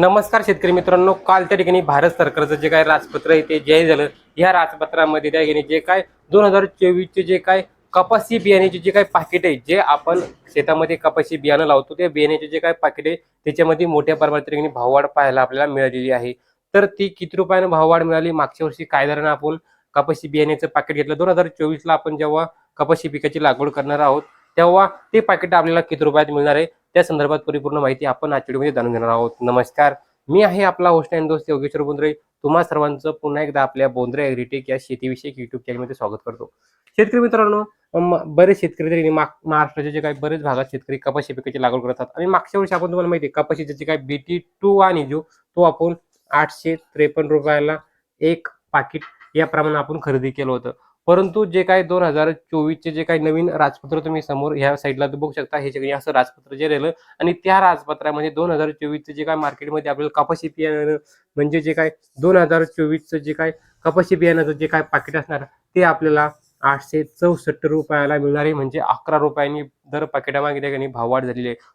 नमस्कार शेतकरी मित्रांनो काल त्या ठिकाणी भारत सरकारचं जे काय राजपत्र आहे ते जाहीर झालं. या राजपत्रामध्ये त्या ठिकाणी जे काय दोन हजार चोवीसचे जे काय कपासी बियाण्याचे जे काय पाकिट आहे जे आपण शेतामध्ये कपाशी बियाणं लावतो त्या बियाण्याचे जे काय पाकिट आहे त्याच्यामध्ये मोठ्या प्रमाणात त्या ठिकाणी भाववाढ पाहायला आपल्याला मिळालेली आहे. तर ती किती रुपयानं भाववाढ मिळाली? मागच्या वर्षी काय दरानं आपण कपाशी बियाण्याचं पाकिट घेतलं? दोन हजार चोवीसला आपण जेव्हा कपाशी पिकाची लागवड करणार आहोत तेव्हा ते पाकिट आपल्याला किती रुपयात मिळणार आहे? त्या संदर्भात परिपूर्ण माहिती आपण आजच्या व्हिडिओमध्ये जाणून घेणार आहोत. नमस्कार. मी आहे आपला होस्ट अँड दोस्त योगेश्वर बोंद्रे. तुम्हा सर्वांचं पुन्हा एकदा आपल्या बोंद्रे ॲग्रीटेक या शेतीविषयक युट्यूब चॅनलमध्ये स्वागत करतो. शेतकरी मित्रांनो बरेच शेतकरी तरी महाराष्ट्राचे जे काही बरेच भागात शेतकरी कपाशी पिकाची लागवड करतात. आणि मागच्या वर्षी आपण तुम्हाला माहिती आहे कपाशीचे जे काही बीटी टू आणि जो तो आपण आठशे त्रेपन्न रुपयाला एक पाकिट या प्रमाणात आपण खरेदी केलं होतं. परंतु जे काय दोन हजार चोवीसचे जे काही नवीन राजपत्र तुम्ही समोर ह्या साईडला बघू शकता हे जे असं राजपत्र जे राहिलं आणि त्या राजपत्रामध्ये दोन हजार चोवीसचं जे काय मार्केटमध्ये आपल्याला कपाशी बियाणं म्हणजे जे काय दोन हजार चोवीसचं जे काय कपाशी बियाण्याचं जे काय पाकिट असणार ते आपल्याला आठशे चौसष्ट रुपयाला मिळणार आहे. म्हणजे अकरा रुपयांनी दर पाकिटामागे त्या ठिकाणी भाववाढ झालेली आहे.